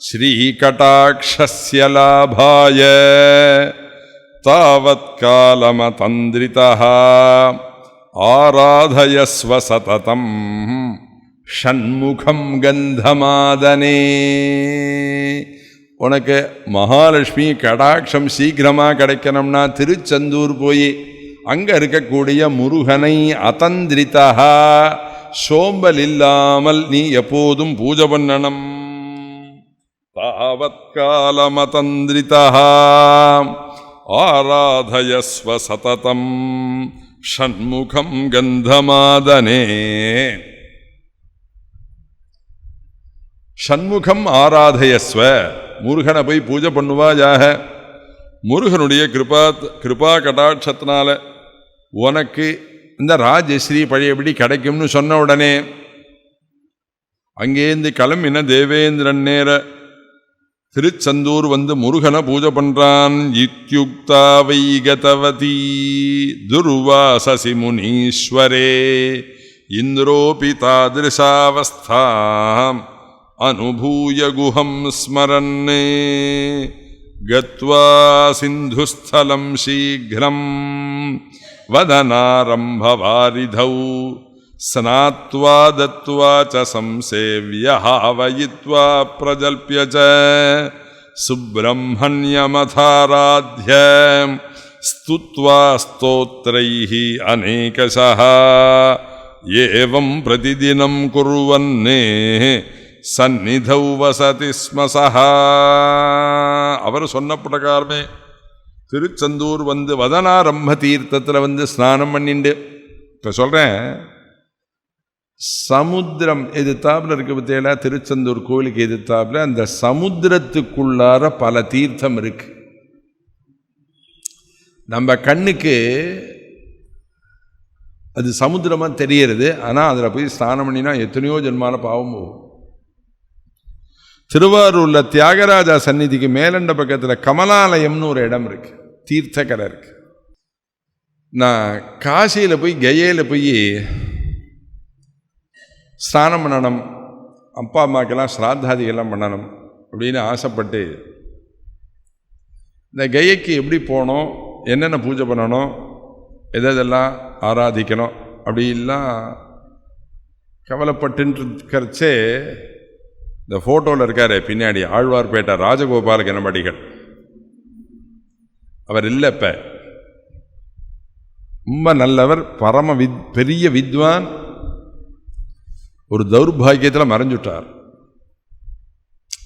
श्रीकटाक्षस्य लाभाय तावत्कालमतन्द्रितः आराधयस्व सततं ஷண்முகம் கந்தமாதனே உனக்கு மகாலட்சுமி கடாட்சம் சீக்கிரமாக கிடைக்கணும்னா திருச்செந்தூர் போய் அங்கே இருக்கக்கூடிய முருகனை அதந்திரிதா சோம்பல் இல்லாமல் நீ எப்போதும் பூஜை பண்ணணும் தாவத்காலமதந்திரிதா ஆராதயஸ்வ சததம் ஷண்முகம் கந்தமாதனே ஷண்முகம் ஆராதயஸ்வ முருகனை போய் பூஜை பண்ணுவா யாக? முருகனுடைய கிருபா கிருபா கடாட்சத்தினால உனக்கு இந்த ராஜஸ்ரீ பழையபடி கிடைக்கும்னு சொன்ன உடனே அங்கேருந்து கிளம்பின தேவேந்திரன் நேர திருச்செந்தூர் வந்து முருகனை பூஜை பண்ணுறான் இத்யுக்தா வைகதவதி. துர்வாசசி முனீஸ்வரே இந்திரோபி தாதிருஷாவஸ்தா அனுபூய குஹம் ஸ்மரன்னே. கத்வா சிந்துஸ்தலம் சீக்கிரம் வதனாரம்பவாரிதௌ. स्नात्वा दत्त्वा च संसेव्य हावयित्वा प्रजल्प्य च सुब्रह्मण्यमथाराध्य स्तुत्वा स्तोत्रैः अनेकशः एवं प्रतिदिनं कुर्वन्ने சந்நிதௌ வசதி ஸ்ம சஹா அவர் சொன்ன பிரகாரமே திருச்செந்தூர் வந்து வதனாரம்ப தீர்த்தத்தில் வந்து ஸ்நானம் பண்ணிண்டு இப்போ சொல்கிறேன் சமுத்திரம் எதிர்த்தாப்புல இருக்க பற்றியல திருச்செந்தூர் கோயிலுக்கு எதிர்த்தாப்புல அந்த சமுத்திரத்துக்குள்ளார பல தீர்த்தம் இருக்கு. நம்ம கண்ணுக்கு அது சமுத்திரமாக தெரியறது ஆனால் அதில் போய் ஸ்நானம் பண்ணினா எத்தனையோ ஜென்மால பாவம் போகும். திருவாரூரில் தியாகராஜா சந்நிதிக்கு மேலண்ட பக்கத்தில் கமலாலயம்னு ஒரு இடம் இருக்கு. தீர்த்தக்கரை இருக்கு. நான் காசியில் போய் கயையில் போய் ஸ்நானம் பண்ணணும் அப்பா அம்மாக்கெல்லாம் ஸ்ராத்தாதிகள்லாம் பண்ணணும் அப்படின்னு ஆசைப்பட்டு இந்த கையைக்கு எப்படி போகணும் என்னென்ன பூஜை பண்ணணும் எதெல்லாம் ஆராதிக்கணும் அப்படிலாம் கவலைப்பட்டு இருக்கிறச்சே இந்த ஃபோட்டோவில் இருக்கார் பின்னாடி ஆழ்வார்பேட்டை ராஜகோபால கணபடிகள் அவர் இல்லை இப்போ ரொம்ப நல்லவர் பரம வித் பெரிய வித்வான் ஒரு தௌர்பாகியத்தில் மறைஞ்சுட்டார்.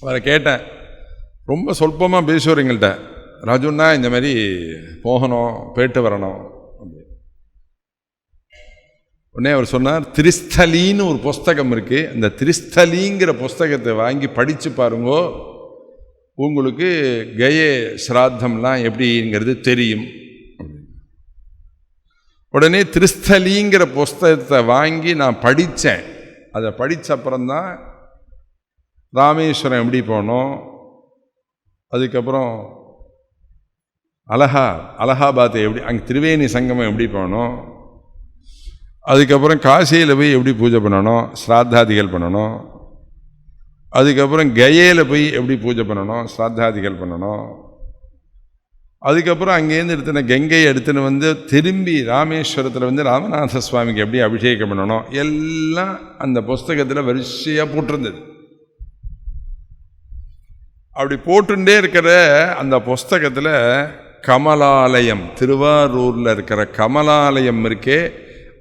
அவரை கேட்டேன் ரொம்ப சொல்பமாக பேசுவார் எங்கள்கிட்ட ராஜுன்னா இந்த மாதிரி போகணும் போயிட்டு வரணும். உடனே அவர் சொன்னார் திரிஸ்தலின்னு ஒரு புஸ்தகம் இருக்குது அந்த திரிஸ்தலிங்கிற புஸ்தகத்தை வாங்கி படித்து பாருங்கோ. உங்களுக்கு கய சிராத்தம்லாம் எப்படிங்கிறது தெரியும். உடனே திரிஸ்தலிங்கிற புஸ்தகத்தை வாங்கி நான் படித்தேன். அதை படித்த அப்புறம்தான் ராமேஸ்வரம் எப்படி போனோம்? அதுக்கப்புறம் அலஹா அலகாபாத் எப்படி அங்கே திரிவேணி சங்கமம் எப்படி போனோம்? அதுக்கப்புறம் காசியில் போய் எப்படி பூஜை பண்ணணும்? ஸ்ராத்தாதிகள் பண்ணணும். அதுக்கப்புறம் கயையில் போய் எப்படி பூஜை பண்ணணும்? ஸ்ராத்தாதிகள் பண்ணணும். அதுக்கப்புறம் அங்கேருந்து எடுத்துன கங்கையை எடுத்துன்னு வந்து திரும்பி ராமேஸ்வரத்தில் வந்து ராமநாத சுவாமிக்கு எப்படி அபிஷேகம் பண்ணணும் எல்லாம் அந்த புஸ்தகத்தில் வரிசையாக போட்டிருந்தது. அப்படி போட்டுட்டே இருக்கிற அந்த புஸ்தகத்தில் கமலாலயம் திருவாரூரில் இருக்கிற கமலாலயம் இருக்கே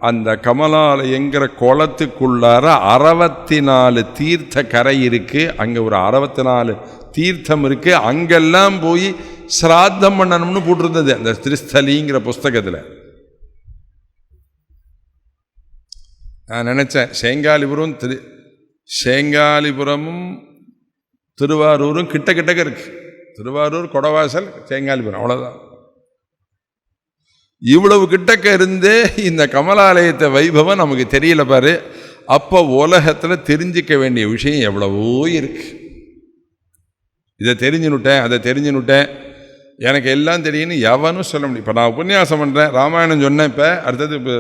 அந்த கமலாலயங்கிற குளத்துக்குள்ளார அறுபத்தி நாலு தீர்த்த கரை இருக்குது அங்கே ஒரு அறுபத்தி நாலு தீர்த்தம் இருக்குது அங்கெல்லாம் போய் சிராத்தம் பண்ணணும்னு போட்டிருந்தது. அந்த திருஸ்தலிங்கிற புஸ்தகத்தில். நான் நினச்சேன் சேங்காலிபுரம் திரு சேங்காலிபுரமும் திருவாரூரும் கிட்ட கிட்டக்க இருக்குது திருவாரூர் கொடவாசல் சேங்காலிபுரம் அவ்வளோதான் இவ்வளவு கிட்டக்க இருந்தே இந்த கமலாலயத்தை வைபவம் நமக்கு தெரியல பாரு. அப்போ உலகத்தில் தெரிஞ்சிக்க வேண்டிய விஷயம் எவ்வளவோ இருக்கு. இதை தெரிஞ்சுனுட்டேன் அதை தெரிஞ்சுனுட்டேன். எனக்கு எல்லாம் தெரியும்னு எவனும் சொல்ல முடியும். இப்போ நான் உபன்யாசம் பண்ணுறேன் ராமாயணம் சொன்னேன் இப்போ அடுத்தது இப்போ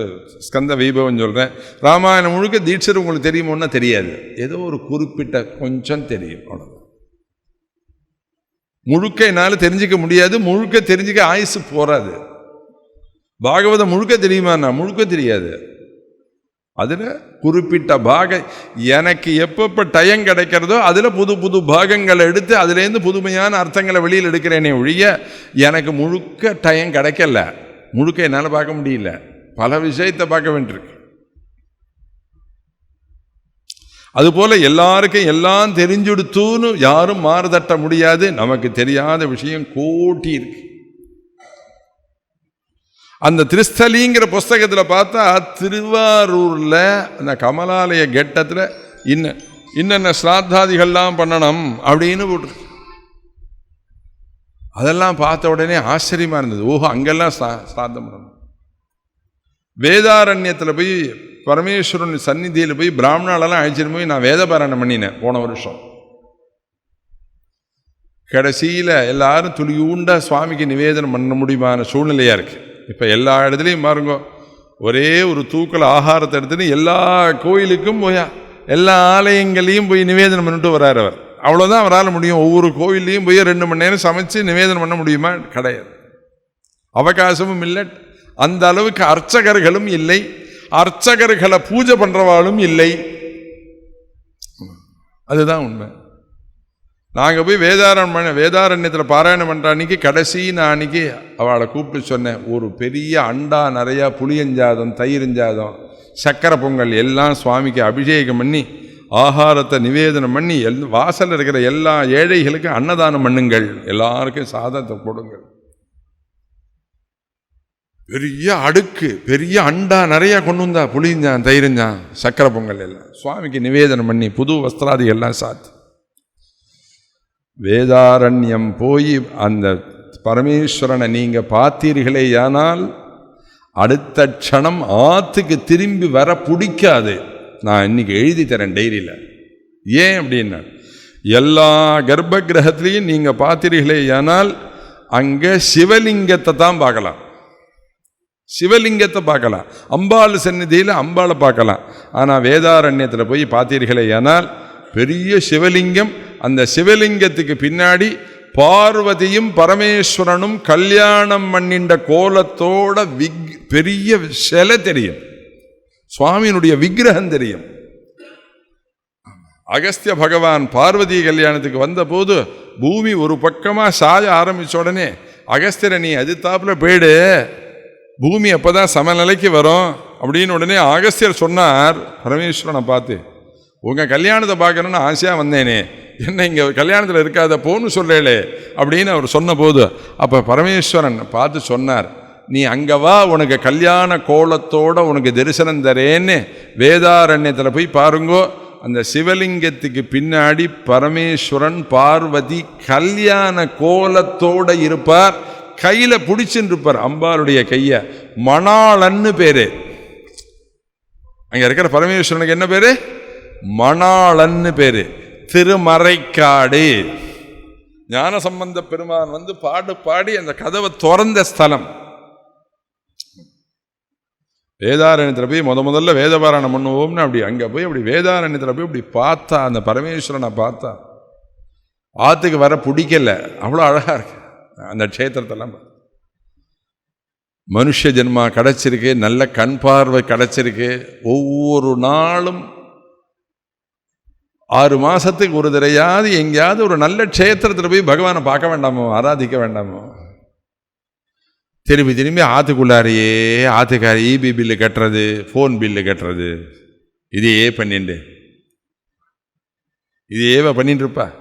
ஸ்கந்த வைபவம் சொல்கிறேன் ராமாயணம் முழுக்க தீட்சர் உங்களுக்கு தெரியுமோன்னா தெரியாது. ஏதோ ஒரு குறிப்பிட்ட கொஞ்சம் தெரியும் அவ்வளோ முழுக்க என்னால் தெரிஞ்சுக்க முடியாது முழுக்க தெரிஞ்சுக்க ஆயுசு போகாது பாகவதம் முழுக்க தெரியுமாண்ணா? முழுக்க தெரியாது. அதில் குறிப்பிட்ட பாக எனக்கு எப்பப்போ டயம் கிடைக்கிறதோ அதில் புது புது பாகங்களை எடுத்து அதுலேருந்து புதுமையான அர்த்தங்களை வெளியில் எடுக்கிறேனே ஒழிய எனக்கு முழுக்க டயம் கிடைக்கல. முழுக்க என்னால் பார்க்க முடியல. பல விஷயத்தை பார்க்க வேண்டியிருக்கு. அதுபோல் எல்லாருக்கும் எல்லாம் தெரிஞ்சுடுத்துன்னு யாரும் மாறுதட்ட முடியாது. நமக்கு தெரியாத விஷயம் கோட்டி இருக்குது அந்த திருஸ்தலிங்கிற புஸ்தகத்தில் பார்த்தா திருவாரூரில் அந்த கமலாலய கெட்டத்தில் இன்ன இன்னென்ன ஸ்ராத்தாதிகள்லாம் பண்ணணும் அப்படின்னு போட்டிருக்கு அதெல்லாம் பார்த்த உடனே ஆச்சரியமா இருந்தது. ஓஹோ அங்கெல்லாம் ஸ்ராத்தம் பண்ணணும். வேதாரண்யத்தில் போய் பரமேஸ்வரன் சந்நிதியில் போய் பிராமணாலெல்லாம் அழைச்சிட்டு போய் நான் வேதபாராயணம் பண்ணினேன் போன வருஷம். கடைசியில் எல்லாரும் துளியூண்டா சுவாமிக்கு நிவேதனம் பண்ண முடியுமான சூழ்நிலையாக இருக்குது இப்போ எல்லா இடத்துலையும் பாருங்க ஒரே ஒரு தூக்கல் ஆகாரத்தை எடுத்துன்னு எல்லா கோயிலுக்கும் போய் எல்லா ஆலயங்களையும் போய் நிவேதனம் பண்ணிட்டு வரார் அவர். அவ்வளோதான் அவரால் முடியும். ஒவ்வொரு கோயில்லையும் போய் ரெண்டு மணி நேரம் சமைச்சு நிவேதனம் பண்ண முடியுமா? கிடையாது. அவகாசமும் இல்லை. அந்த அளவுக்கு அர்ச்சகர்களும் இல்லை. அர்ச்சகர்களை பூஜை பண்ணுறவாளும் இல்லை. அதுதான் உண்மை. நாங்கள் போய் வேதாரணம் பண்ண வேதாரண்யத்தில் பாராயணம் பண்ணுற அன்னைக்கு கடைசி நான் அன்னைக்கு அவளை கூப்பிட்டு சொன்னேன் ஒரு பெரிய அண்டா நிறையா புளியஞ்சாதம் தயிரஞ்சாதம் சக்கரை பொங்கல் எல்லாம் சுவாமிக்கு அபிஷேகம் பண்ணி ஆகாரத்தை நிவேதனம் பண்ணி எல் வாசலில் இருக்கிற எல்லா ஏழைகளுக்கும் அன்னதானம் பண்ணுங்கள் எல்லாருக்கும் சாதத்தை கொடுங்கள். பெரிய அடுக்கு பெரிய அண்டா நிறையா கொண்டு வந்தா புளிஞ்சான் தயிரஞ்சான் சக்கரை பொங்கல் எல்லாம். சுவாமிக்கு நிவேதனம் பண்ணி புது வஸ்திராதி எல்லாம் சாத்து. வேதாரண்யம் போய் அந்த பரமேஸ்வரனை நீங்க பார்த்தீர்களேயானால் அடுத்த க்ஷணம் ஆற்றுக்கு திரும்பி வர பிடிக்காது. நான் இன்னைக்கு எழுதி தரேன் டைரியில். ஏன் அப்படின்னா எல்லா கர்ப்ப கிரகத்திலையும் நீங்க பார்த்தீர்களேயானால் அங்கே சிவலிங்கத்தை தான் பார்க்கலாம். சிவலிங்கத்தை பார்க்கலாம். அம்பாள் சந்நிதியில் அம்பாளை பார்க்கலாம். ஆனால் வேதாரண்யத்தில் போய் பார்த்தீர்களே ஆனால் பெரிய சிவலிங்கம் அந்த சிவலிங்கத்துக்கு பின்னாடி பார்வதியும் பரமேஸ்வரனும் கல்யாணம் பண்ணின்ற கோலத்தோட விக் பெரிய சிலை தெரியும். சுவாமியினுடைய விக்கிரகம் தெரியும். அகஸ்திய பகவான் பார்வதி கல்யாணத்துக்கு வந்தபோது பூமி ஒரு பக்கமாக சாய ஆரம்பித்த உடனே அகஸ்தியரை நீ அதித்தாப்பில் போயிடு. பூமி அப்பதான் சமநிலைக்கு வரும். அப்படின்னு உடனே அகஸ்தியர் சொன்னார் பரமேஸ்வரனை பார்த்து உங்கள் கல்யாணத்தை பார்க்கணுன்னு ஆசையாக வந்தேனே. என்ன இங்கே கல்யாணத்தில் இருக்காத போன்னு சொல்லலே அப்படின்னு அவர் சொன்னபோது அப்போ பரமேஸ்வரன் பார்த்து சொன்னார் நீ அங்கே வா உனக்கு கல்யாண கோலத்தோட உனக்கு தரிசனம் தரேன்னு வேதாரண்யத்தில் போய் பாருங்கோ. அந்த சிவலிங்கத்துக்கு பின்னாடி பரமேஸ்வரன் பார்வதி கல்யாண கோலத்தோட இருப்பார் கையில் பிடிச்சின்னு இருப்பார் அம்பாளுடைய கையை. மணாளன்னு பேர். அங்கே இருக்கிற பரமேஸ்வரனுக்கு என்ன பேர்? மணாளன்னு பேர். திருமறைக்காடு. ஞான சம்பந்த பெருமான் வந்து பாடு பாடி அந்த கதவை திறந்த ஸ்தலம். வேதாரண்யத்தில் போய் முத முதல்ல வேதபாராயணம் பண்ணுவோம்னு அப்படி அங்கே போய் அப்படி வேதாரண்யத்தில் போய் அப்படி பார்த்தா அந்த பரமேஸ்வரனை பார்த்தா ஆற்றுக்கு வர பிடிக்கல. அவ்வளோ அழகாக இருக்கு. அந்த க்ஷேத்திரத்தெல்லாம் மனுஷ ஜென்மா கிடச்சிருக்கு நல்ல கண் பார்வை கிடச்சிருக்கு. ஒவ்வொரு நாளும் ஆறு மாதத்துக்கு ஒரு தடையாவது எங்கேயாவது ஒரு நல்ல க்ஷேத்திரத்தில் போய் பகவானை பார்க்க வேண்டாமோ ஆராதிக்க வேண்டாமோ? திரும்பி திரும்பி ஆற்றுக்குள்ளாரையே ஆற்றுக்கார இபி பில்லு கட்டுறது ஃபோன் பில்லு கட்டுறது. இதையே பண்ணிண்டு. இதையேவா பண்ணிட்டு இருப்பா.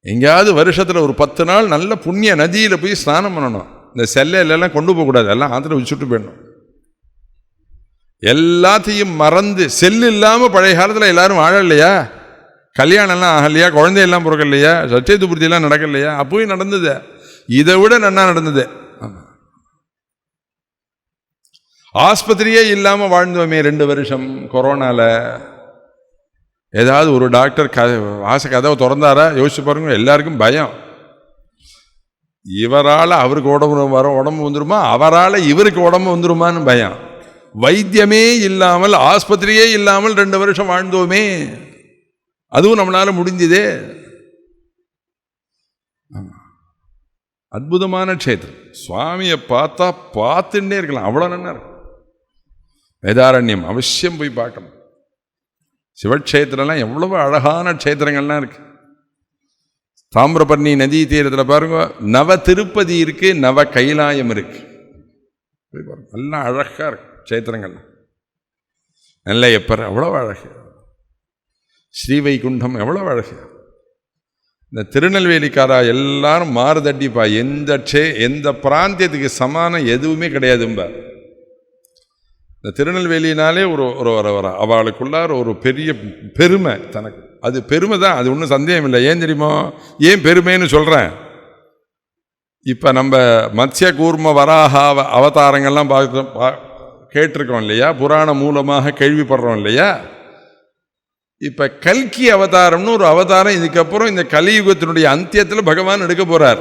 எங்கேயாவது வருஷத்தில் ஒரு பத்து நாள் நல்ல புண்ணிய நதியில் போய் ஸ்நானம் பண்ணணும். இந்த செல்லையிலலாம் கொண்டு போகக்கூடாது. எல்லாம் ஆற்றுல வச்சுட்டு போயிடணும். எல்லாத்தையும் மறந்து செல் இல்லாமல் பழைய காலத்தில் எல்லாரும் வாழலையா? கல்யாணம்லாம் ஆகலையா? குழந்தையெல்லாம் பிறக்கலையா? சச்சேத்து பூர்த்தியெல்லாம் நடக்கலையா? அப்பவும் நடந்தது. இதை விட நன்னா நடந்தது. ஆஸ்பத்திரியே இல்லாமல் வாழ்ந்தோமே ரெண்டு வருஷம் கொரோனாவில் ஏதாவது ஒரு டாக்டர் க வாச கதவை திறந்தாரா? யோசிச்சு பாருங்க எல்லாருக்கும் பயம். இவரால் அவருக்கு உடம்பு வர உடம்பு வந்துருமா? அவரால் இவருக்கு உடம்பு வந்துருமான்னு பயம். வைத்தியமே இல்லாமல் ஆஸ்பத்திரியே இல்லாமல் ரெண்டு வருஷம் வாழ்ந்தோமே. அதுவும் நம்மளால முடிஞ்சதே. அற்புதமான க்ஷேத்திரம். சுவாமியை பார்த்தா பார்த்துட்டே இருக்கலாம். அவ்வளோ நல்லா இருக்கும். வேதாரண்யம் அவசியம் போய் பார்க்கணும். சிவக்ஷேத்திரம்லாம் எவ்வளவு அழகான க்ஷேத்திரங்கள்லாம் இருக்கு. தாமிரபர்ணி நதி தீரத்தில் பாருங்க நவ திருப்பதி இருக்கு நவ கைலாயம் இருக்கு. போய் பாருங்க. நல்லா அழகாக இருக்கு. ஷேத்திரங்கள் நல்ல எப்பர் அவ்வளோ அழகு. ஸ்ரீவைகுண்டம் எவ்வளோ அழகு. இந்த திருநெல்வேலிக்காரா எல்லாரும் மாறுதட்டிப்பா எந்த க்ஷே எந்த பிராந்தியத்துக்கு சமானம் எதுவுமே கிடையாதும்பா. இந்த திருநெல்வேலினாலே ஒரு ஒரு வர வர அவளுக்குள்ளார் ஒரு பெரிய பெருமை தனக்கு. அது பெருமை தான் அது ஒன்றும் சந்தேகம் இல்லை. ஏன் தெரியுமோ? ஏன் பெருமைன்னு சொல்கிறேன் இப்போ நம்ம மத்ய கூர்ம வராக அவ அவதாரங்கள்லாம் பார்த்து பா கேட்டிருக்கோம் இல்லையா? புராணம் மூலமாக கேள்விப்படுறோம் இல்லையா? இப்போ கல்கி அவதாரம்னு ஒரு அவதாரம் இதுக்கப்புறம் இந்த கலியுகத்தினுடைய அந்தியத்தில் பகவான் எடுக்க போகிறார்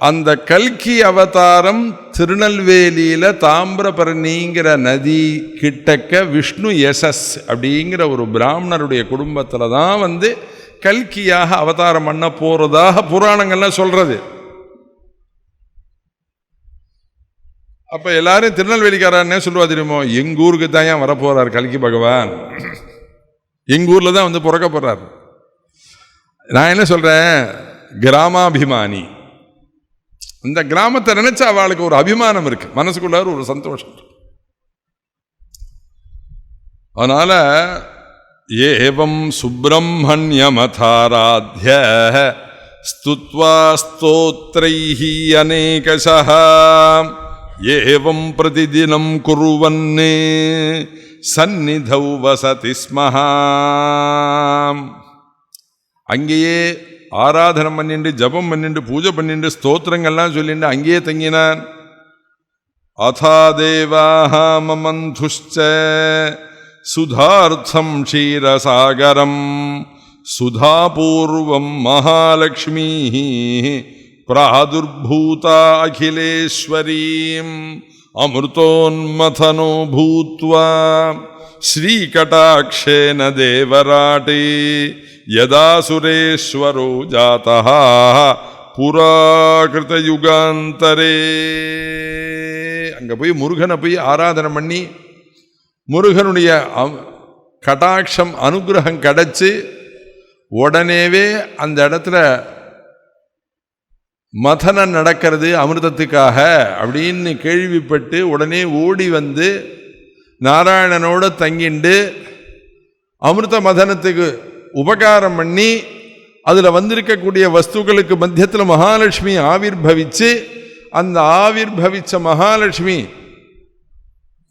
அந்த கல்கி அவதாரம் திருநெல்வேலியில் தாமிரபரணிங்கிற நதி கிட்டக்க விஷ்ணு யசஸ் அப்படிங்கிற ஒரு பிராமணருடைய குடும்பத்தில் தான் வந்து கல்கியாக அவதாரம் பண்ண போகிறதாக புராணங்கள்லாம் சொல்கிறது அப்போ எல்லாரும் திருநெல்வேலிக்காரன்னே சொல்லுவா தெரியுமோ? எங்கள் ஊருக்கு தான் ஏன் வரப்போகிறார் கல்கி பகவான்? எங்கள் ஊரில் தான் வந்து பிறக்க போகிறார் நான் என்ன சொல்கிறேன் கிராமாபிமானி. இந்த கிராமத்தை நினைச்சா அவளுக்கு ஒரு அபிமானம் இருக்கு. மனசுக்குள்ளார ஒரு சந்தோஷம். அதனால ஏவம் சுப்பிரமணியமதாராத்திய ஸ்துத்வா ஸ்தோத்ரைஹி அநேகசா ஏவம் பிரதிதினம் குருவன்னே சந்நிதௌ வசதி ஸ்மஹா அங்கேயே ஆராதனம் பண்ணிண்டு ஜபம் பண்ணிண்டு பூஜை பண்ணிண்டு ஸ்தோத்திரங்கள்லாம் சொல்லிண்டு அங்கேயே தங்கினான். அதா தேவாக மமந்துஷ்ச சுதார்த்தம் க்ஷீரசாகரம் சுதாபூர்வம் மகாலக்ஷ்மீ. பிராதுர்பூதா அகிலேஸ்வரீம் அமிர்தோன்மதனோ பூத்வா ஸ்ரீகட்டாட்சேன தேவராட்டே யதா சுரேஸ்வரோ ஜாத்தः புராகிருதயுகாந்தரே அங்கே போய் முருகனை போய் ஆராதனை பண்ணி முருகனுடைய கடாட்சம் அனுகிரகம் கிடச்சி உடனேவே அந்த இடத்துல மதனம் நடக்கிறது அமிர்தத்துக்காக அப்படின்னு கேள்விப்பட்டு உடனே ஓடி வந்து நாராயணனோட தங்கிண்டு அமிர்த மதனத்துக்கு உபகாரம் பண்ணி அதில் வந்திருக்கக்கூடிய வஸ்துக்களுக்கு மத்தியத்தில் மகாலட்சுமி ஆவிர்பவிச்சு அந்த ஆவிர்பவிச்ச மகாலட்சுமி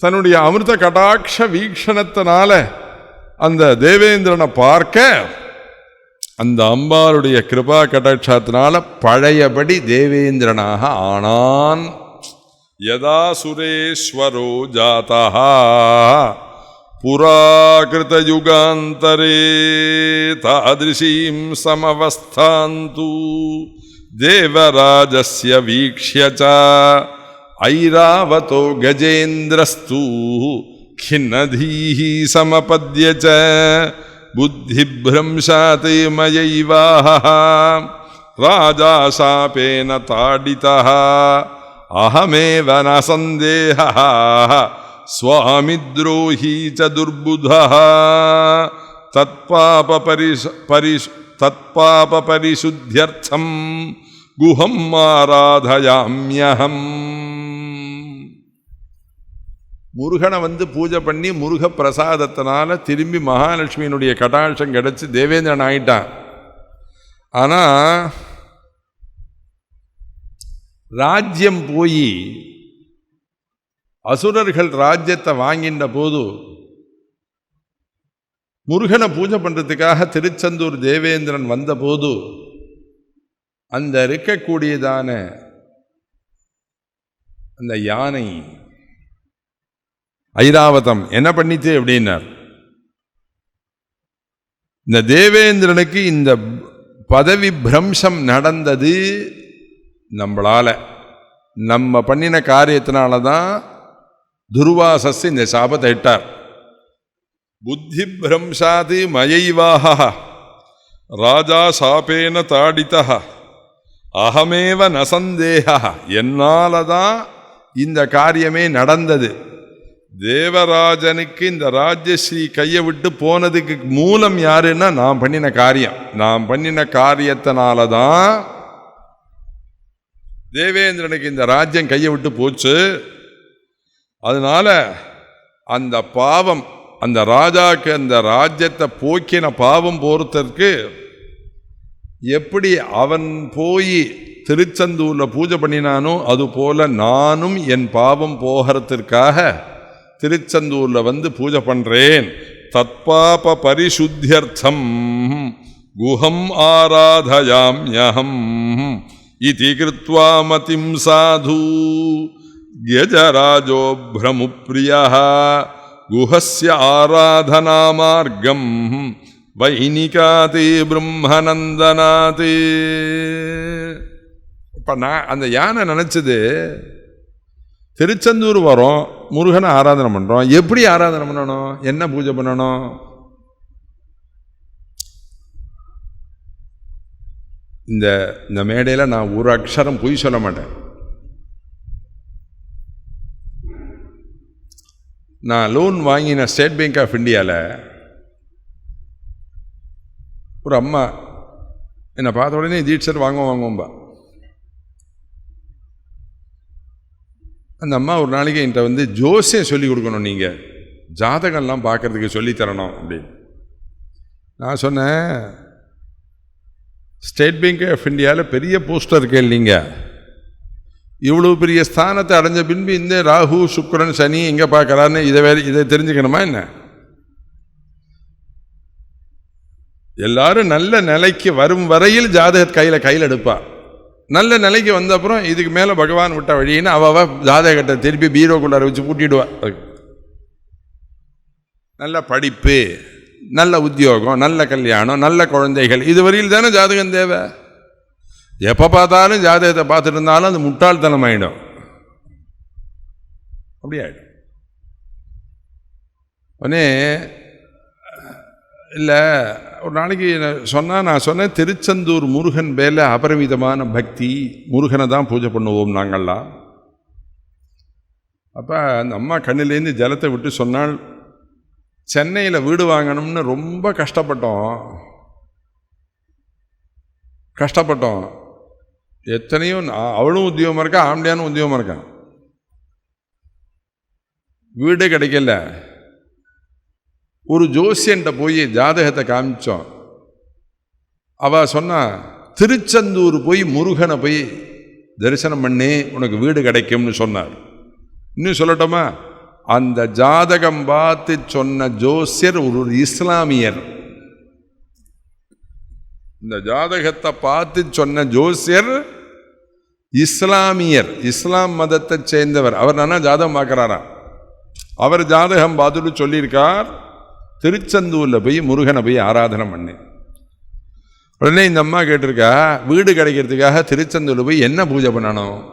தன்னுடைய அமிர்த கடாட்ச வீக்ஷணத்தினால அந்த தேவேந்திரனை பார்க்க அந்த அம்பாளுடைய கிருபா கடாட்சத்தினால பழையபடி தேவேந்திரனாக ஆனான் யதா சுரேஸ்வரோ ஜாதா புராகிருதயுகாந்தரே தாதிருஷீம் சமவஸ்தாந்து தேவராஜஸ்ய வீக்ஷ்ய ச ஐராவதோ கஜேந்திரஸ்து खिन्नधीः समपद्य च बुद्धिभ्रंशाते मयैवाहः। राजा शापेन ताडितः। अहमेव न सन्देहः। स्वामिद्रोही च दुर्बुधः। तत्पापपरिश परिश तत्पापपरिशुद्ध्यर्थं गुहम् आराधयाम्यहम्। முருகனை வந்து பூஜை பண்ணி முருக பிரசாதத்தினால திரும்பி மகாலட்சுமியினுடைய கட்டாட்சம் கிடைச்சி தேவேந்திரன் ஆயிட்டான். ஆனால் ராஜ்யம் போய் அசுரர்கள் ராஜ்யத்தை வாங்கின்ற போது முருகனை பூஜை பண்ணுறதுக்காக திருச்செந்தூர் தேவேந்திரன் வந்தபோது அந்த இருக்கக்கூடியதான அந்த யானை ஐராவதம் என்ன பண்ணிச்சு அப்படின்னார். இந்த தேவேந்திரனுக்கு இந்த பதவி பிரம்சம் நடந்தது நம்மளால. நம்ம பண்ணின காரியத்தினால தான் துர்வாசஸ் இந்த சாபத்தை இட்டார். புத்தி பிரம்சாதி மயைவாக ராஜா சாபேன தாடிதா அகமேவ நசந்தேக என்னால் தான் இந்த காரியமே நடந்தது. தேவராஜனுக்கு இந்த ராஜஸ்ரீ கையை விட்டு போனதுக்கு மூலம் யாருன்னா நான் பண்ணின காரியம். நான் பண்ணின காரியத்தினால தான் தேவேந்திரனுக்கு இந்த ராஜ்யம் கையை விட்டு போச்சு. அதனால அந்த பாவம் அந்த ராஜாக்கு அந்த ராஜ்யத்தை போக்கின பாவம் போகிறதற்கு எப்படி அவன் போய் திருச்செந்தூரில் பூஜை பண்ணினானோ அதுபோல நானும் என் பாவம் போகிறதுக்காக திருச்செந்தூரில் வந்து பூஜை பண்ணுறேன் தற்பாப பரிசுத்தியர்த்தம். குஹம் ஆராதயாம்யம் இதி கிருத்வா மதிம் சாது. கஜராஜோ பிரமுப்பிரியா குஹஸ்ய ஆராதனாமார்க்கம் வைனிகாதே பிரம்மநந்தனாதே. இப்போ நான் அந்த யானை நினச்சது திருச்செந்தூர் வரோம் முருகனை ஆராதனை பண்ணுறோம் எப்படி ஆராதனை பண்ணணும்? என்ன பூஜை பண்ணணும்? இந்த இந்த மேடையில் நான் ஒரு அக்ஷரம் பொய் சொல்ல மாட்டேன். நான் லோன் வாங்கின ஸ்டேட் பேங்க் ஆஃப் இந்தியாவில் ஒரு அம்மா என்னை பார்த்த உடனே தீட்சர் வாங்குவோம் வாங்குவோம்பா அந்த அம்மா ஒரு நாளைக்கு என்கிட்ட வந்து ஜோசியம் சொல்லி கொடுக்கணும் நீங்கள் ஜாதகம்லாம் பார்க்கறதுக்கு சொல்லித்தரணும் அப்படின்னு. நான் சொன்னேன் ஸ்டேட் பேங்க் ஆஃப் இந்தியாவில் பெரிய போஸ்டர் இருக்கே இல்லைங்க இவ்வளோ பெரிய ஸ்தானத்தை அடைஞ்ச பின்பு இந்த ராகு சுக்கரன் சனி எங்கே பார்க்கறான்னு இதை வேற இதை தெரிஞ்சுக்கணுமா என்ன? எல்லாரும் நல்ல நிலைக்கு வரும் வரையில் ஜாதக கையில் கையில் எடுப்பாள் நல்ல நிலைக்கு வந்த அப்புறம் இதுக்கு மேலே பகவான் விட்ட வழின்னு அவ அவ ஜாதகத்தை திருப்பி பீரோக்குள்ளார வச்சு பூட்டிடுவா. நல்ல படிப்பு நல்ல உத்தியோகம் நல்ல கல்யாணம் நல்ல குழந்தைகள். இதுவரையில் தானே ஜாதகம் தேவை? எப்போ பார்த்தாலும் ஜாதகத்தை பார்த்துட்டு இருந்தாலும் அது முட்டாள்தனம் ஆகிடும் அப்படி ஆகிடும் உடனே இல்லை ஒரு நாளைக்கு சொன்னால் நான் சொன்னேன் திருச்செந்தூர் முருகன் மேலே அபரிமிதமான பக்தி முருகனை தான் பூஜை பண்ணுவோம் நாங்கள்லாம் அப்போ அந்த அம்மா கண்ணிலேருந்து ஜலத்தை விட்டு சொன்னால் சென்னையில் வீடு வாங்கணும்னு ரொம்ப கஷ்டப்பட்டோம். கஷ்டப்பட்டோம். எத்தனையோ அவளும் உத்தியோகமாக இருக்கா ஆம்படியானும் உத்தியோகமாக இருக்கான் வீடே கிடைக்கல. ஒரு ஜோசியன்ட்ட போய் ஜாதகத்தை காமிச்சோம். அவ சொன்னா திருச்செந்தூர் போய் முருகனை போய் தரிசனம் பண்ணி உனக்கு வீடு கிடைக்கும்னு சொன்னார். இன்னும் சொல்லட்டோமா? அந்த ஜாதகம் பார்த்து சொன்ன ஜோசியர் ஒரு இஸ்லாமியர். இந்த ஜாதகத்தை பார்த்து சொன்ன ஜோசியர் இஸ்லாமியர் இஸ்லாம் மதத்தை சேர்ந்தவர். அவர் நானா ஜாதகம் பார்க்குறாராம்? அவர் ஜாதகம் பார்த்துட்டு சொல்லியிருக்கார் திருச்செந்தூரில் போய் முருகனை போய் ஆராதனை பண்ணேன். உடனே இந்த அம்மா கேட்டிருக்கா வீடு கிடைக்கிறதுக்காக திருச்செந்தூரில் போய் என்ன பூஜை பண்ணணும்?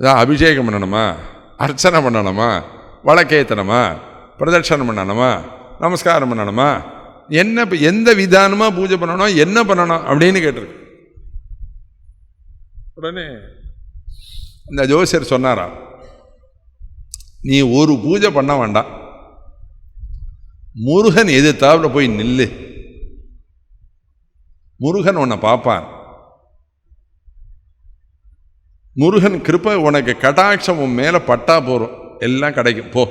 அதான் அபிஷேகம் பண்ணணுமா? அர்ச்சனை பண்ணணுமா? வழக்கேத்தனமா பிரதட்சணம் பண்ணணுமா? நமஸ்காரம் பண்ணணுமா? என்ன எந்த விதானமாக பூஜை பண்ணணும்? என்ன பண்ணணும்? அப்படின்னு கேட்டிருக்கு. உடனே இந்த ஜோசியர் சொன்னாரா நீ ஒரு பூஜை பண்ண வேண்டாம். முருகன் எதிர்த்தாப்புல போய் நில்லு. முருகன் உன்னை பார்ப்பான். முருகன் கிருப்பை உனக்கு கடாட்சம் உன் மேலே பட்டா போகிறோம் எல்லாம் கிடைக்கும். போ.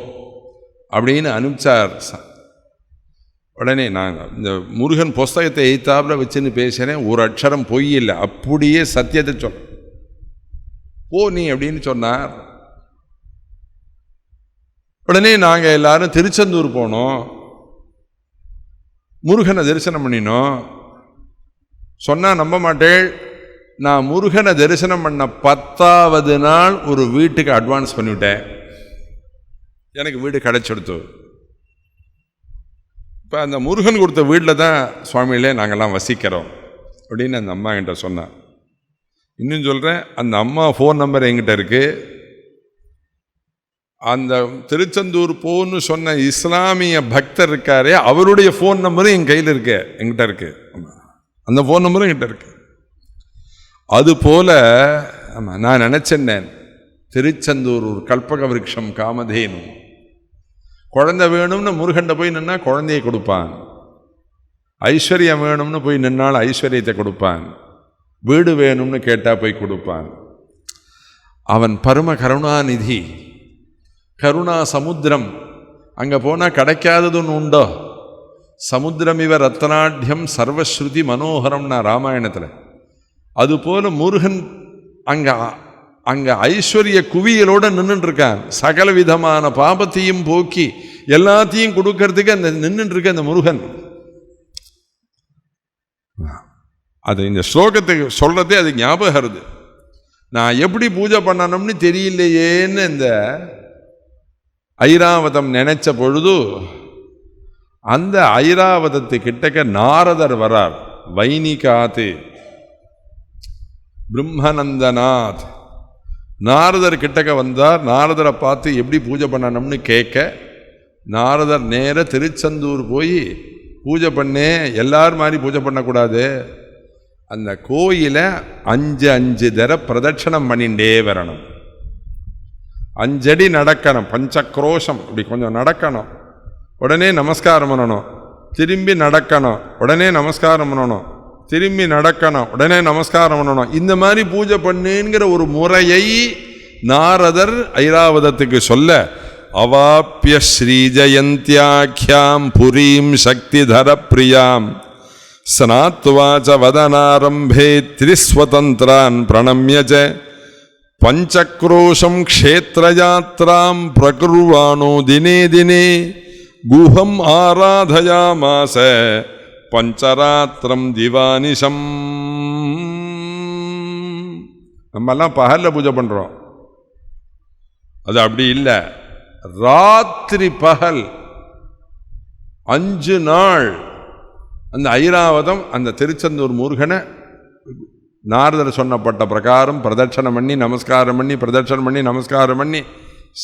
அப்படின்னு அனுப்பிச்சார். உடனே நாங்கள் இந்த முருகன் புஸ்தகத்தை எய்த்தாப்புல வச்சுன்னு பேசினேன் ஒரு அக்ஷரம் பொய் இல்லை. அப்படியே சத்தியத்தை சொல். போ நீ அப்படின்னு சொன்னார். உடனே நாங்கள் எல்லாரும் திருச்செந்தூர் போனோம். முருகனை தரிசனம் பண்ணினோம். சொன்னால் நம்ப மாட்டேள். நான் முருகனை தரிசனம் பண்ண பத்தாவது நாள் ஒரு வீட்டுக்கு அட்வான்ஸ் பண்ணிவிட்டேன். எனக்கு வீடு கிடைச்செடுத்து. இப்போ அந்த முருகன் கொடுத்த வீட்டில் தான் சுவாமியிலே நாங்கள்லாம் வசிக்கிறோம் அப்படின்னு அந்த அம்மா என்கிட்ட சொன்னான். இன்னும் சொல்கிறேன் அந்த அம்மா ஃபோன் நம்பர் என்கிட்ட இருக்குது அந்த திருச்செந்தூர் போன்னு சொன்ன இஸ்லாமிய பக்தர் இருக்காரே அவருடைய ஃபோன் நம்பரும் என் கையில் இருக்கு என்கிட்ட இருக்கு. அந்த ஃபோன் நம்பரும் என்கிட்ட இருக்கு. அதுபோல ஆமாம் நான் நினச்சேன் திருச்செந்தூர் ஒரு கல்பக விருட்சம் காமதேனு. குழந்தை வேணும்னு முருகண்ட போய் நின்னா குழந்தையை கொடுப்பான். ஐஸ்வர்யம் வேணும்னு போய் நின்னால் ஐஸ்வர்யத்தை கொடுப்பான். வீடு வேணும்னு கேட்டால் போய் கொடுப்பான். அவன் பரம கருணாநிதி கருணா சமுத்திரம். அங்கே போனால் கிடைக்காதது ஒன்று உண்டோ? சமுத்திரம் இவ ரத்னாட்யம் சர்வஸ்ருதி மனோகரம்னா ராமாயணத்தில். அதுபோல் முருகன் அங்கே அங்கே ஐஸ்வர்ய குவியலோடு நின்றுட்டுருக்கான் சகல விதமான பாபத்தையும் போக்கி எல்லாத்தையும் கொடுக்கறதுக்கு அந்த நின்றுட்டுருக்க அந்த முருகன். அது இந்த ஸ்லோகத்துக்கு சொல்கிறதே அது ஞாபகம் வருது. நான் எப்படி பூஜை பண்ணணும்னு தெரியலையேன்னு இந்த ஐராவதம் நினைச்ச பொழுது அந்த ஐராவதத்து கிட்டக்க நாரதர் வரார். வைனிகாத்து பிரம்மநந்தநாத். நாரதர் கிட்டக்க வந்தார். நாரதரை பார்த்து எப்படி பூஜை பண்ணணும்னு கேட்க நாரதர் நேர திருச்செந்தூர் போய் பூஜை பண்ணே எல்லார் மாதிரி பூஜை பண்ணக்கூடாது. அந்த கோயிலை அஞ்சு அஞ்சு தர பிரதட்சணம் பண்ணிண்டே வரணும். அஞ்சடி நடக்கணும் பஞ்சக்ரோஷம். இப்படி கொஞ்சம் நடக்கணும். உடனே நமஸ்காரம் பண்ணணும். திரும்பி நடக்கணும். உடனே நமஸ்காரம் பண்ணணும். திரும்பி நடக்கணும். உடனே நமஸ்காரம் பண்ணணும். இந்த மாதிரி பூஜை பண்ணுங்கிற ஒரு முறையை நாரதர் ஐராவதத்துக்கு சொல்ல அவாப்பிய ஸ்ரீஜயந்தியாக்கியாம் புரீம் சக்திதர பிரியாம் ஸ்நாத்வாச்ச வதனாரம்பே திரிஸ்வதந்திரான் பிரணம்ய பஞ்சக்ரோஷம் க்ஷேத்திரயாத்திராம் பிரகுர்வாணோ தினே தினே குஹம் ஆராதயாமாச பஞ்சராத்திரம் திவானிசம். நம்மெல்லாம் பகலில் பூஜை பண்ணுறோம் அது அப்படி இல்லை. ராத்திரி பகல் அஞ்சு நாள் அந்த ஐராவதம் அந்த திருச்செந்தூர் முருகனை நாரதர் சொன்னப்பட்ட பிரகாரம் பிரதட்சணம் பண்ணி நமஸ்காரம் பண்ணி பிரதட்சணம் பண்ணி நமஸ்காரம் பண்ணி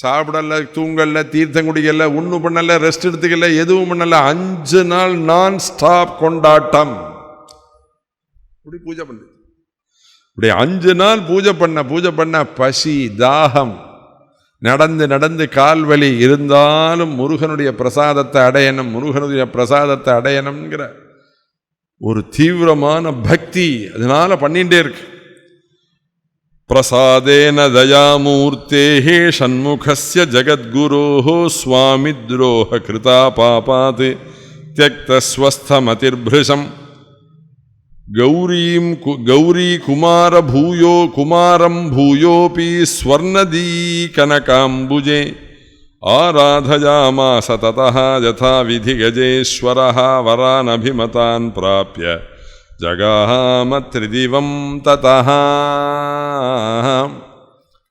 சாப்பிடல தூங்கல தீர்த்தம் குடிக்கல ஒன்று பண்ணல ரெஸ்ட் எடுத்துக்கல எதுவும் பண்ணல அஞ்சு நாள் நான் ஸ்டாப் கொண்டாட்டம். இப்படி பூஜை பண்ணு. இப்படி அஞ்சு நாள் பூஜை பண்ண பூஜை பண்ண பசி தாகம். நடந்து நடந்து கால்வலி இருந்தாலும் முருகனுடைய பிரசாதத்தை அடையணும் முருகனுடைய பிரசாதத்தை அடையணுங்கிற ஒரு தீவிரமான பக்தி அதனால பண்ணிட்டே இருக்கு. பிரசாதேன தயாமூர்த்தேஹே ஷண்முகஸ்ய ஜகத்குரோஹோ சுவாமித்ரோஹ கிருதா பாபாத் தியக்தஸ்வஸ்தமதிர்பிருஷம் கௌரீம் கு கௌரி குமார பூயோ குமாரம் பூயோபி ஸ்வர்ணதீ ஆராதயாமாச ததः யதா கஜேஸ்வரः வரானபிமதான் பிராப்பிய ஜகாம திரிதிவம் ததः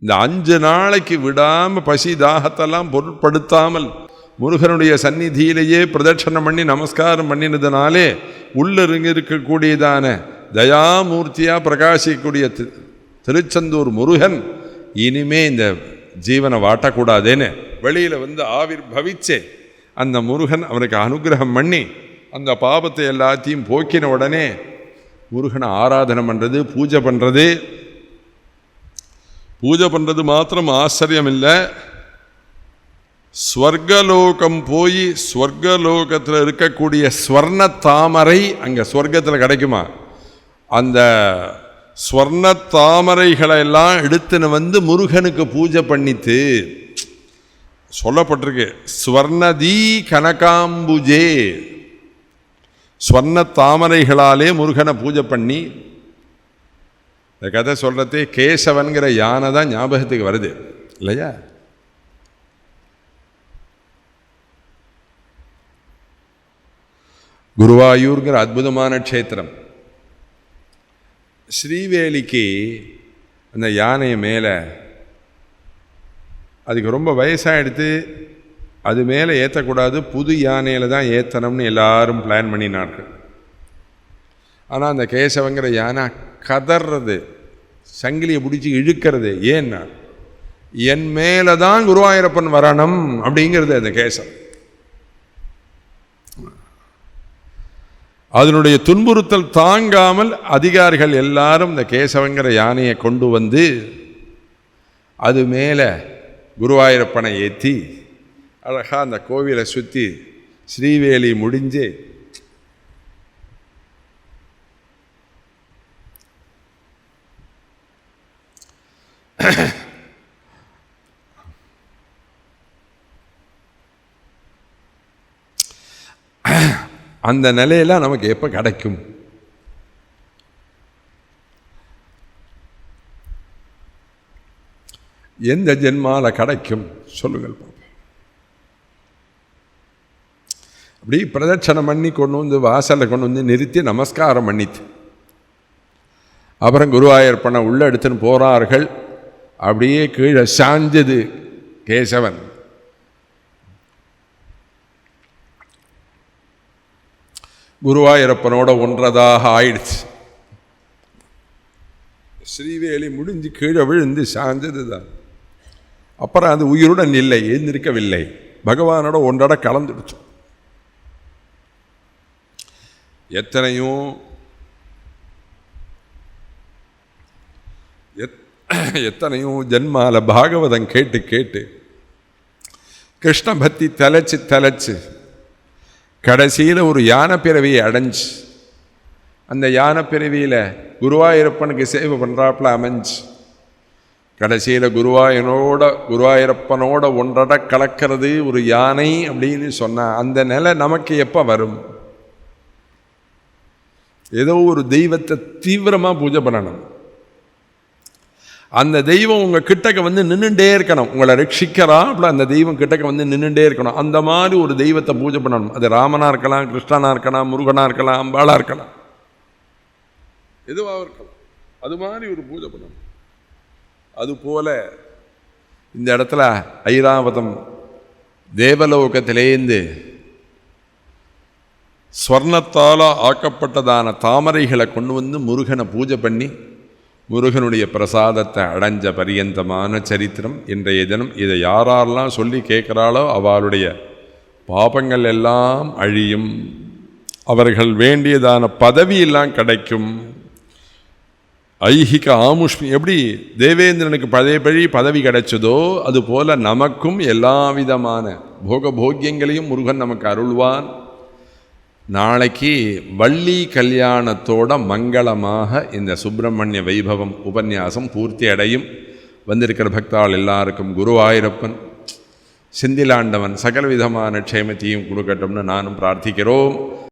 இந்த அஞ்சு நாளைக்கு விடாமல் பசி தாகத்தெல்லாம் பொருட்படுத்தாமல் முருகனுடைய சந்நிதியிலேயே பிரதட்சணம் பண்ணி நமஸ்காரம் பண்ணினதுனாலே உள்ளிருங்க இருக்கக்கூடியதான தயாமூர்த்தியாக பிரகாசிக்கக்கூடிய திருச்செந்தூர் முருகன் இனிமே இந்த ஜீவனை வாட்டக்கூடாதேன்னு வெளியில் வந்து ஆவிர் பவிச்சே. அந்த முருகன் அவனுக்கு அனுகிரகம் பண்ணி அந்த பாபத்தை எல்லாத்தையும் போக்கின உடனே முருகனை ஆராதனை பண்ணுறது பூஜை பண்ணுறது பூஜை பண்ணுறது மாத்திரம் ஆச்சரியம் இல்லை ஸ்வர்கலோகம் போய் ஸ்வர்கலோகத்தில் இருக்கக்கூடிய ஸ்வர்ண தாமரை அங்கே ஸ்வர்க்கத்தில் கிடைக்குமா? அந்த ஸ்வர்ண தாமரைகளை எல்லாம் எடுத்துன்னு வந்து முருகனுக்கு பூஜை பண்ணித்து சொல்லப்பட்டிருக்கு. ஸ்வர்ணதி கனகாம்புஜே. ஸ்வர்ண தாமரைகளாலே முருகனை பூஜை பண்ணி இந்த கதை சொல்கிறதே கேசவன்கிற யானை தான் ஞாபகத்துக்கு வருது. இல்லையா? குருவாயூர்ங்கிற அற்புதமான க்ஷேத்திரம். ஸ்ரீவேலிக்கு அந்த யானை மேலே அதுக்கு ரொம்ப வயசாகிடுத்து அது மேலே ஏற்றக்கூடாது புது யானையில் தான் ஏற்றணும்னு எல்லாரும் பிளான் பண்ணினார்கள். ஆனால் அந்த கேசவங்கிற யானை கதறது சங்கிலியை பிடிச்சி இழுக்கிறது ஏன்னா என் மேலே தான் குருவாயூரப்பன் வரணும் அப்படிங்கிறது அந்த கேசம் அதனுடைய துன்புறுத்தல் தாங்காமல் அதிகாரிகள் எல்லாரும் இந்த கேசவங்கிற யானையை கொண்டு வந்து அது மேலே குருவாயூரப்பனை ஏற்றி அழகாக அந்த கோவிலை சுற்றி ஸ்ரீவேலி முடிஞ்சு அந்த நிலையெல்லாம் நமக்கு எப்போ கிடைக்கும்? எந்த ஜென்மால கிடைக்கும்? சொல்லுங்கள் பாப்போம். அப்படி பிரதட்சணம் பண்ணி கொண்டு வந்து வாசலில் கொண்டு வந்து நிறுத்தி நமஸ்காரம் பண்ணித்து அப்புறம் குருவாயூர்ப்பனை உள்ள எடுத்துன்னு போகிறார்கள் அப்படியே கீழே சாஞ்சது கேசவன். குருவாயூரப்பனோட ஒன்றதாக ஆயிடுச்சு. ஸ்ரீவேலி முடிஞ்சு கீழே விழுந்து சாஞ்சது தான் அப்புறம் அது உயிருடன் இல்லை எழுந்திருக்கவில்லை. பகவானோட ஒன்றட கலந்துடுச்சு. எத்தனையோ எத்- எத்தனையோ ஜென்மால பாகவதம் கேட்டு கேட்டு கிருஷ்ண பக்தி தலைச்சு தலைச்சு கடைசியில் ஒரு யானை பிறவியை அடைஞ்சு அந்த யானை பிறவியில் குருவாயிருப்பனுக்கு சேவை பண்ணுறாப்புல அமைஞ்சு கடைசியில் குருவாயனோட குருவாயூரப்பனோட ஒன்றட கலக்கிறது ஒரு யானை அப்படின்னு சொன்னா அந்த நிலை நமக்கு எப்போ வரும்? ஏதோ ஒரு தெய்வத்தை தீவிரமாக பூஜை பண்ணணும். அந்த தெய்வம் உங்கள் கிட்டக்க வந்து நின்றுட்டே இருக்கணும். உங்களை ரட்சிக்கிறாப்புல அந்த தெய்வம் கிட்டக்க வந்து நின்றுட்டே இருக்கணும். அந்த மாதிரி ஒரு தெய்வத்தை பூஜை பண்ணணும். அது ராமனாக இருக்கலாம் கிருஷ்ணனாக இருக்கலாம் முருகனாக இருக்கலாம் அம்பாளாக இருக்கலாம். எதுவாக இருக்கலாம். அது மாதிரி ஒரு பூஜை பண்ணணும். அதுபோல இந்த இடத்துல ஐராவதம் தேவலோகத்திலேந்து ஸ்வர்ணத்தால் ஆக்கப்பட்டதான தாமரைகளை கொண்டு வந்து முருகனை பூஜை பண்ணி முருகனுடைய பிரசாதத்தை அடைஞ்ச பரியந்தமான சரித்திரம் இன்றைய தினம். இதை யாரெல்லாம் சொல்லி கேட்குறாளோ அவளுடைய பாபங்கள் எல்லாம் அழியும். அவர்கள் வேண்டியதான பதவியெல்லாம் கிடைக்கும். ஐஹிக ஆமுஷ்மி எப்படி தேவேந்திரனுக்கு பழைய பழி பதவி கிடைச்சதோ அதுபோல நமக்கும் எல்லா விதமான போக போக்கியங்களையும் முருகன் நமக்கு அருள்வான். நாளைக்கு வள்ளி கல்யாணத்தோட மங்களமாக இந்த சுப்பிரமணிய வைபவம் உபன்யாசம் பூர்த்தி அடையும். வந்திருக்கிற பக்தால் எல்லாருக்கும் குருவாயிரப்பன் செந்திலாண்டவன் சகல விதமான க்ஷேமத்தையும் கொடுக்கட்டும்னு நானும் பிரார்த்திக்கிறோம்.